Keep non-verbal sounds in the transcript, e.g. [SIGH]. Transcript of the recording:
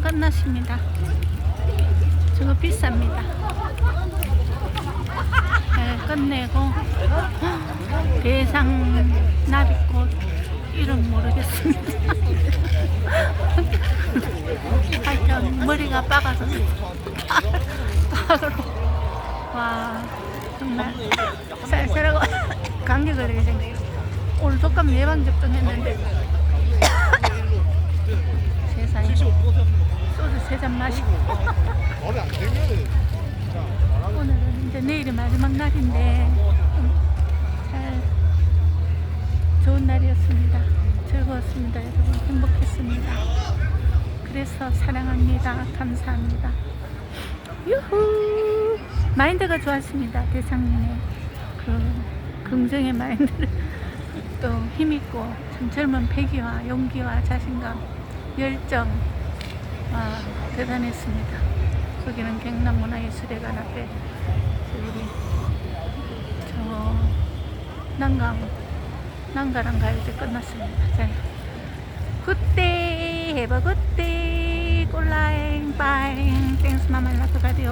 끝났습니다. 저거 비쌉니다. 네, 끝내고 대상 나비꽃 이름 모르겠습니다. [LAUGHS] 하여튼 머리가 빠가서 와 정말 쌀쌀하고 [LAUGHS] 감기 걸리게 생겼어. 오늘 독감 예방 접종 했는데 세잔 마시고 오늘은 이제 내일이 마지막 날인데 음, 잘 좋은 날이었습니다. 즐거웠습니다. 여러분 행복했습니다. 그래서 사랑합니다. 감사합니다. 유후 마인드가 좋았습니다. 대상님의 그 긍정의 마인드를 [LAUGHS] 또 힘있고 참 젊은 패기와 용기와 자신감, 열정 아, 대단했습니다. 거기는 경남문화예술회관 앞에 저기 저 난강 난가랑 가요제 끝났습니다. 자, 굿데이 해버 굿데이 꼴라잉 빠잉 땡스 마말라도 가디오가 그랬어.